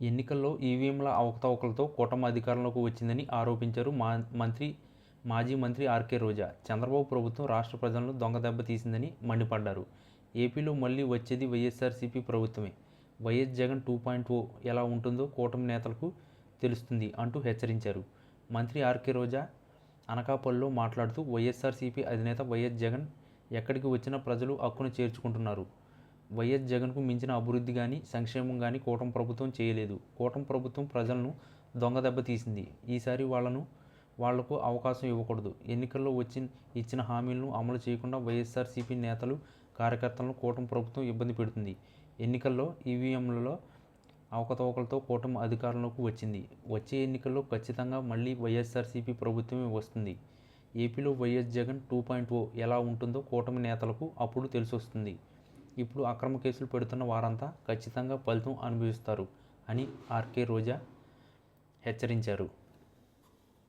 ఎన్నికల్లో ఈవీఎంల అవకతవకలతో కూటమి అధికారంలోకి వచ్చిందని ఆరోపించారు మా మంత్రి మాజీ మంత్రి ఆర్కే రోజా. చంద్రబాబు ప్రభుత్వం రాష్ట్ర ప్రజలను దొంగదెబ్బ తీసిందని మండిపడ్డారు. ఏపీలో మళ్ళీ వచ్చేది వైఎస్ఆర్సీపీ ప్రభుత్వమే. YS Jagan two point O ఎలా ఉంటుందో కూటమి నేతలకు తెలుస్తుంది అంటూ హెచ్చరించారు. మంత్రి ఆర్కే రోజా అనకాపల్లిలో మాట్లాడుతూ వైఎస్ఆర్సీపీ అధినేత వైఎస్ జగన్ ఎక్కడికి వచ్చినా ప్రజలు హక్కును చేర్చుకుంటున్నారు. వైఎస్ జగన్కు మించిన అభివృద్ధి కానీ సంక్షేమం కానీ కూటమి ప్రభుత్వం చేయలేదు. కూటమి ప్రభుత్వం ప్రజలను దొంగదెబ్బ తీసింది. ఈసారి వాళ్ళను వాళ్ళకు అవకాశం ఇవ్వకూడదు. ఎన్నికల్లో వచ్చి ఇచ్చిన హామీలను అమలు చేయకుండా వైఎస్ఆర్సీపీ నేతలు కార్యకర్తలను కూటమి ప్రభుత్వం ఇబ్బంది పెడుతుంది. ఎన్నికల్లో ఈవీఎంలలో అవకతవకలతో కూటమి అధికారంలోకి వచ్చింది. వచ్చే ఎన్నికల్లో ఖచ్చితంగా మళ్ళీ వైఎస్ఆర్సీపీ ప్రభుత్వమే వస్తుంది. ఏపీలో YS Jagan two point O ఎలా ఉంటుందో కూటమి నేతలకు అప్పుడు తెలిసొస్తుంది. ఇప్పుడు అక్రమ కేసులు పెడుతున్న వారంతా ఖచ్చితంగా ఫలితం అనుభవిస్తారు అని ఆర్కే రోజా హెచ్చరించారు.